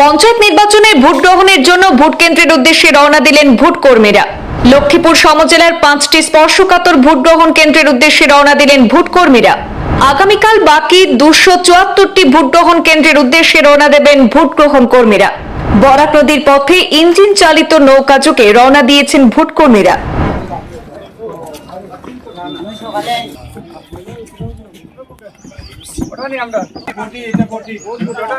পঞ্চায়েত নির্বাচনে ভোট গ্রহণের জন্য ভোট কেন্দ্রের উদ্দেশ্যে রওনা দিলেন ভোট কর্মীরা। লক্ষ্মীপুর সমজেলার পাঁচটি স্পর্শকাতর ভোট গ্রহণ কেন্দ্রের উদ্দেশ্যে রওনা দিলেন ভোট কর্মীরা। আগামীকাল বাকি দুশো চুয়াত্তরটি ভোট গ্রহণ কেন্দ্রের উদ্দেশ্যে রওনা দেবেন ভোট গ্রহণ কর্মীরা। বরাক নদীর পথে ইঞ্জিন চালিত নৌকা যুগে রওনা দিয়েছেন ভোট কর্মীরা। ওটা নি আমরা। এটা ওটা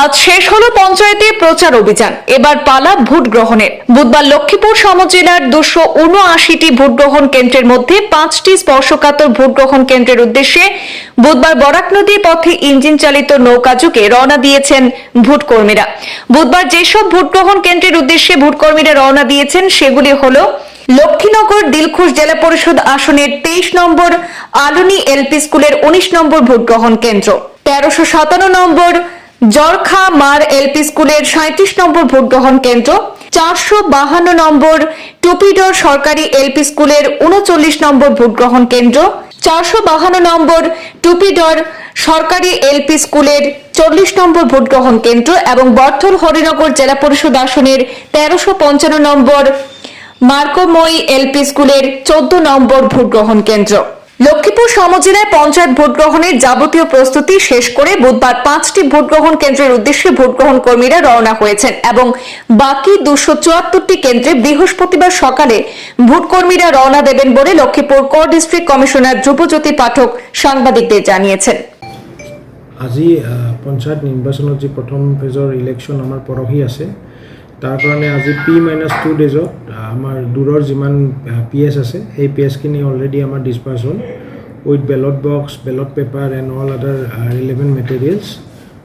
আজ শেষ হলো পঞ্চায়েতে প্রচার অভিযান। এবার পালা ভোট গ্রহণের। বুধবার লক্ষ্মীপুর সমজেলার দুশো উনআশিটি ভোট গ্রহণ কেন্দ্রের মধ্যে পাঁচটি স্পর্শকাতর ভোট গ্রহণ কেন্দ্রের উদ্দেশ্যে বুধবার বরাক নদীর পথে ইঞ্জিন চালিত নৌকা যুগে রওনা দিয়েছেন ভোট কর্মীরা বুধবার যেসব ভোট গ্রহণ কেন্দ্রের উদ্দেশ্যে ভোট কর্মীরা রওনা দিয়েছেন, সেগুলি হলো লক্ষ্মীনগর দিলখুশ জেলা পরিষদ আসনের তেইশ নম্বর, আলুনি এলপি স্কুলের উনিশ নম্বর ভোট গ্রহণ কেন্দ্র, তেরোশো সাতান্ন নম্বর জরখা মার এলপি স্কুলের সাঁত্রিশ নম্বর ভোট গ্রহণ কেন্দ্র, চারশো বাহান্ন নম্বর টুপিডর সরকারি এলপি স্কুলের উনচল্লিশ নম্বর ভোট গ্রহণ কেন্দ্র, চারশো বাহান্ন নম্বর টুপিডর সরকারি এলপি স্কুলের চল্লিশ নম্বর ভোট গ্রহণ কেন্দ্র এবং বর্ধর হরিনগর জেলা পরিষদ আসনের তেরোশো পঞ্চান্ন নম্বর মার্কোময়ী এলপি স্কুলের চোদ্দ নম্বর ভোট গ্রহণ কেন্দ্র। লক্ষ্মীপুর সমজেলায় পঞ্চায়েত ভোট গ্রহণের যাবতীয় প্রস্তুতি শেষ করে বুধবার পাঁচটি ভোট গ্রহণ কেন্দ্রের উদ্দেশ্যে ভোট গ্রহণ কর্মীরা রওনা হয়েছেন এবং বাকি দুশো চুয়াত্তরটি কেন্দ্রে বৃহস্পতিবার সকালে ভোট কর্মীরা রওনা দেবেন বলে লক্ষ্মীপুর কোর ডিস্ট্রিক্ট কমিশনার ধ্রুবজ্যোতি পাঠক সাংবাদিকদের জানিয়েছেন। আজি পঞ্চায়ত নিৰ্বাচনত যি প্ৰথম ফেজৰ ইলেকশ্যন আমাৰ পৰহি আছে, তাৰ কাৰণে আজি পি মাইনাছ টু ডেজত আমাৰ দূৰৰ যিমান পি এছ আছে সেই পি এছখিনি অলৰেডি আমাৰ ডিছপাৰ্চ হ'ল with ballot box ballot paper and all other relevant materials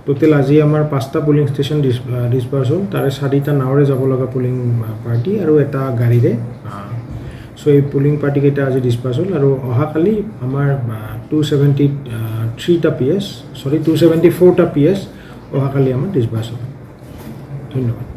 total আজি আমাৰ পাঁচটা পলিং ষ্টেচন ডিছপাৰ্চ হ'ল। তাৰে চাৰিটা নাৱেৰে যাব লগা পলিং পাৰ্টি আৰু এটা গাড়ীৰে। চ' এই পুলিং পাৰ্টিকেইটা আজি ডিছপাৰ্চ হ'ল আৰু অহাকালি আমাৰ two seventy থ্ৰীটা P S sorry two seventy ফ'ৰটা P S অহাকালি আমাৰ ডিছপাৰ্চ হ'ব ধন্যবাদ।